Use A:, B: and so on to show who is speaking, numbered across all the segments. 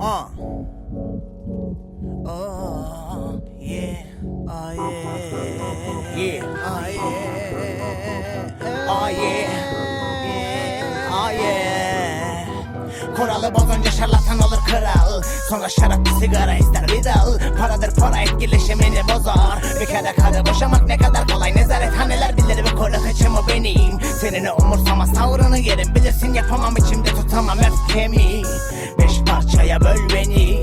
A: Uh. Oh, yeah. Oh, yeah. Yeah. Oh, yeah. Oh, yeah. Oh, yeah. Kuralı bozunca şarlatan olur kral Sonra şarap bir sigara ister bir Paradır para etkileşimini bozar Bir kere karı boşamak ne kadar kolay Nezarethaneler Seninle umursamaz tavrını yerim. Bilirsin yapamam içimde tutamam. Öfkemi Beş parçaya böl beni.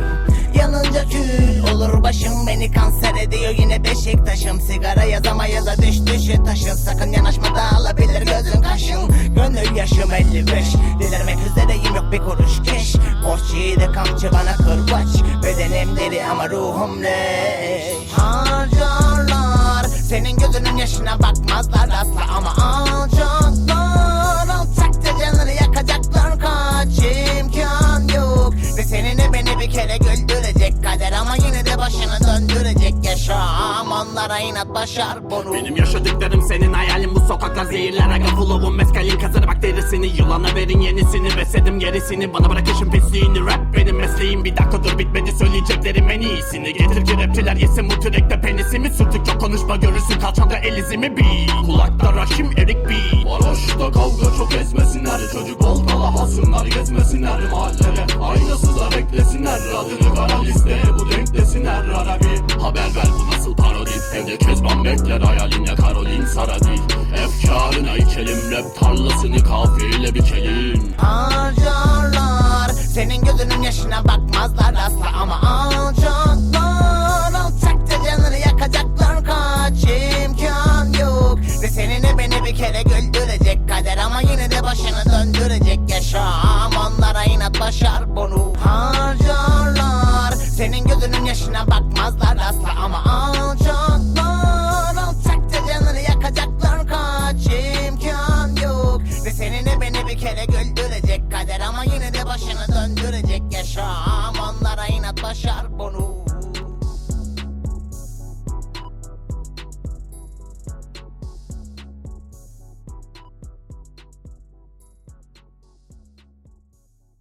A: Yanınca kül olur başım beni kanser ediyor. Yine Beşiktaş'ım Sigara yazama yaza düş düşü taşın. Sakın yanaşma dağılabilir gözün kaşın. Gönül yaşım 55 Delirmek üzereyim yok bir kuruş keş. Borç yiğide kamçı bana kırbaç. Bedenim deli ama ruhum leş. Harcarlar Senin gözünün yaşına bakmazlar Onlara inat başar bunu.
B: Benim yaşadıklarım senin hayalin. Bu sokaklar zehirler aga Pulluğum meskalin kazır bakterisini Yılana verin yenisini. Besledim gerisini. Bana bırak işin pisliğini. Rap benim mesleğim. Bir dakika dur bitmedi söyleyeceklerim en iyisini. Getir ki rapçiler yesin bu türekte penisimi. Sürtükçe konuşma görürsün kalçanda el izimi bil Kulakta raşim erik bil Varoşta kavga çok ezmesinler. Çocuk oltalahasınlar gezmesinler. Mahallere Aynasızlar eklesinler Adını kara listeye bu denklesinler Ara bir haber ver. Bu nasıl parodi? Evde kezban bekler hayaline Karolin Saradil Efkarına içelim rap tarlasını kafiyle biçelim
A: Harcarlar Senin gözünün yaşına bakmazlar asla ama alacaklar. Alçakça canını yakacaklar kaç imkan yok. Ve seni ne beni bir kere güldürecek kere güldürecek kader Ama yine de başını döndürecek. Yaşam Onlara inat başar bunu